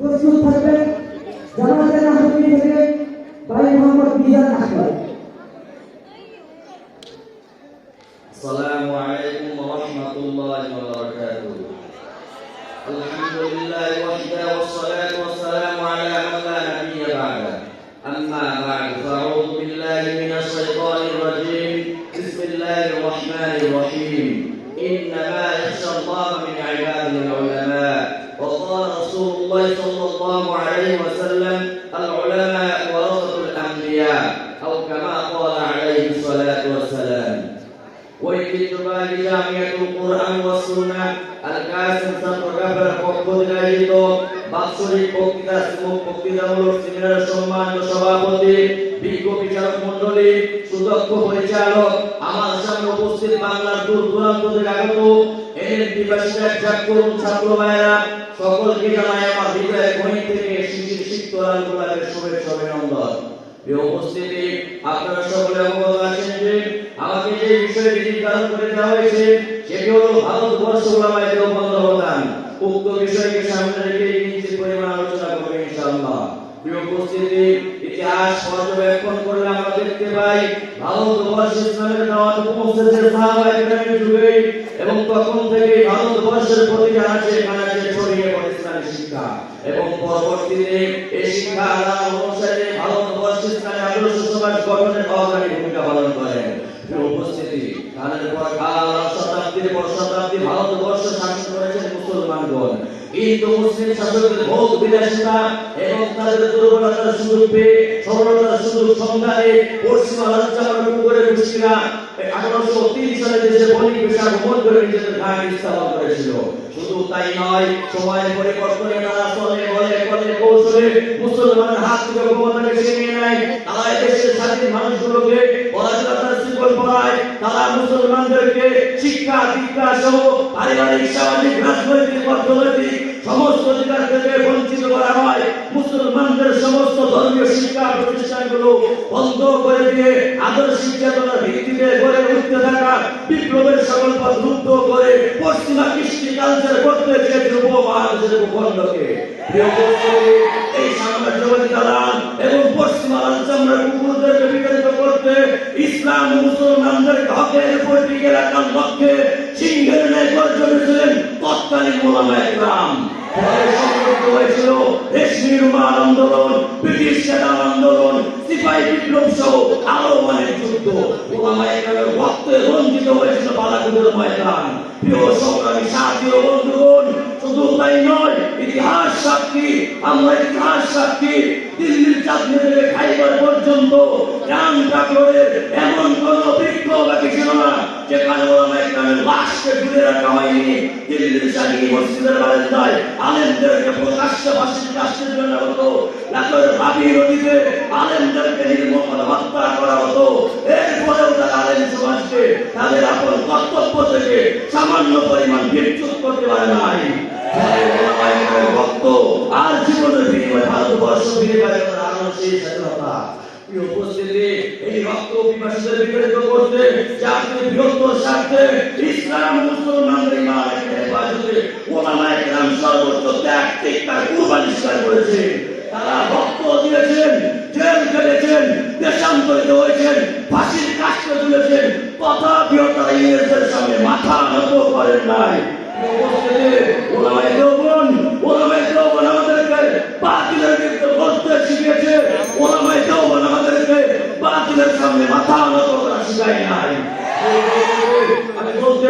প্রস্তুত থাকবেন জামাতের আহমদি থেকে ভাই মোহাম্মদ মিজান আহমদ السلام عليكم ورحمة الله وبركاته الحمد لله وحده والصلاة والسلام على من لا نبي بعده أما بعد فأعوذ بالله من الشيطان الرجيم بسم الله الرحمن الرحيم إنما رسول الله صلى الله عليه وسلم العلماء জামিয়াতুল কোরআন ওয়া সুন্নাহ। আল কাসিম চট্টগ্রামের পক্ষ থেকে আয়োজিত বাৎসরিক বক্তৃতা বক্তৃতামূলক সেমিনারের সম্মানিত সভাপতি, বিজ্ঞ বিচারক মণ্ডলী, সুদক্ষ পরিচালক, আমার সামনে উপস্থিত বাংলার দূর দূরান্ত থেকে আগত ছাত্র ভাইয়েরা, সকলকে জানাই আমার হৃদয়ের গণিত থেকে শিশির গোলাপের শুভেচ্ছা, অভিনন্দন। উপস্থিতি, আপনারা সকলে অবগত আছেন যে আমাকে যে বিষয়টি নির্ধারণ করে দেওয়া হয়েছে সেটি হলো ভারতবর্ষ ওলামায়ে দেওবন্দ অবদান উক্ত বিষয়কে সামনে রেখে কিঞ্চিত পরিমাণ আলোচনা করব ইনশাআল্লাহ। প্রিয় উপস্থিতি, ইতিহাস পর্যবেক্ষণ করলে আমরা দেখতে পাই ভারতবর্ষ ইসলামের দাওয়াত পৌঁছেছে সাহাবায়ে যুগে এবং তখন থেকে ভারতবর্ষের প্রতি কানাচে ছড়িয়ে পড়ে ইসলামী শিক্ষা। এবং পরবর্তীতে এই শিক্ষা আদান অনুসারে ভারতবর্ষ ইসলামী আদর্শ সমাজ গঠনের অগ্রণী ভূমিকা পালন করেন। উপস্থিতি। কালের সালে দেশে করেছিল। শুধু তাই নয়, সময়ের পরিবর্তনে তারা মুসলমানের হাত থেকে নেয়। তারা দেশের স্বাধীন মানুষগুলোকে শিক্ষা দীক্ষা সহ পারিবারিক সামাজিক রাজনৈতিক অর্থনৈতিক সমস্ত অধিকার থেকে বঞ্চিত করা হয়। মুসলমানদের সমস্ত ধর্মীয় শিক্ষা প্রতিষ্ঠানগুলো বন্ধ করে দিয়ে আদর্শিক চেতনার ভিত্তিতে গড়ে উঠতে থাকা বিপ্লবের সকল পথ করে পশ্চিমা কৃষ্টি কালচার করতে এই সাম্রাজ্যবাদী দালাল এবং পশ্চিমা কুকুরদেরকে করতে ইসলাম ও মুসলমানদেরকে হকের উপর টিকে লক্ষ্যে সিংহের ন্যায় গর্জনে তৎকালীন মোলামা একরাম পরে সংগঠিত হয়েছিল রেশমি রুমাল আন্দোলন, ব্রিটিশ সেনা আন্দোলন, সিপাহী বিপ্লব সহ আরও অনেক যুদ্ধ। সাথী বন্ধুগণ, শুধু তাই নয় ইতিহাস সাক্ষী আমরা ইতিহাস সাক্ষী, দিল্লির চাঁদনি খাইবার পর্যন্ত, রাম ঠাকুরের এমন কোন বিপ্লব ছিল না, যেখানে রাখা হয়নি। দিল্লির মসজিদের বারান্দায় আলেমদেরকে প্রকাশ্য জন্য হতো ভাবি নদীতে আলেমদেরকে হত্যা করা হতো এরপরেও তারা আলেম সমাজকে, তাদের আপন কর্তব্য থেকে সামান্য পরিমাণ বিচ্যুত করতে পারে নাই। ফলে ওলামা একরামের রক্ত আর জীবনের বিনিময়ে তারা রক্ত দিয়েছেন জেল খেলেছেন তুলেছেন। সামনে মাথা নত করেন নাই। উপস্থিতি, ওলামায়ে দেওবন্দ আমাদেরকে বাতিলের বিরুদ্ধে লড়তে শিখিয়েছে ওলামায়ে দেওবন্দ আমাদেরকে বাতিলের সামনে মাথা নত করা শিখায় নাই আমি বলতে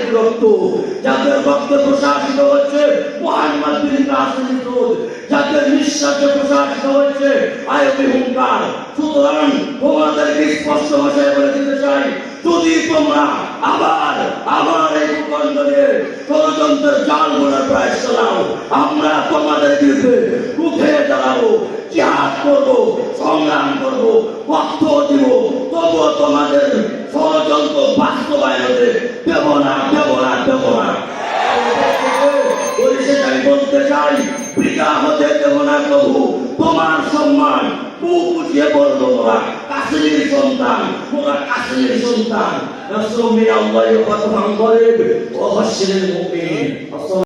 রক্ত, যাদের রক্তে প্রশাসিত হচ্ছে যাদের নিঃশ্বাসে প্রশাসিত হচ্ছে হুঙ্কার। সুতরাং তোমাদেরকে স্পষ্ট ভাষায় বলে দিতে চাই, যদি তোমরা আবার আবার এই ষড়যন্ত্রের জাল বোনার চালাও আমরা তোমাদের বিরুদ্ধে উঠে দাঁড়াবো, জিহাদ করব, সংগ্রাম করব, রক্ত দিব, তবুও তোমাদের তোমার সম্মান। বুক উঠিয়ে বলব তোরা কাশ্মীর সন্তান তোরা কাশ্মীর সন্তান। নাসরুম মিনাল্লাহি ওয়া ফাতহুন করে ওয়া বাশশিরিল মুমিনিন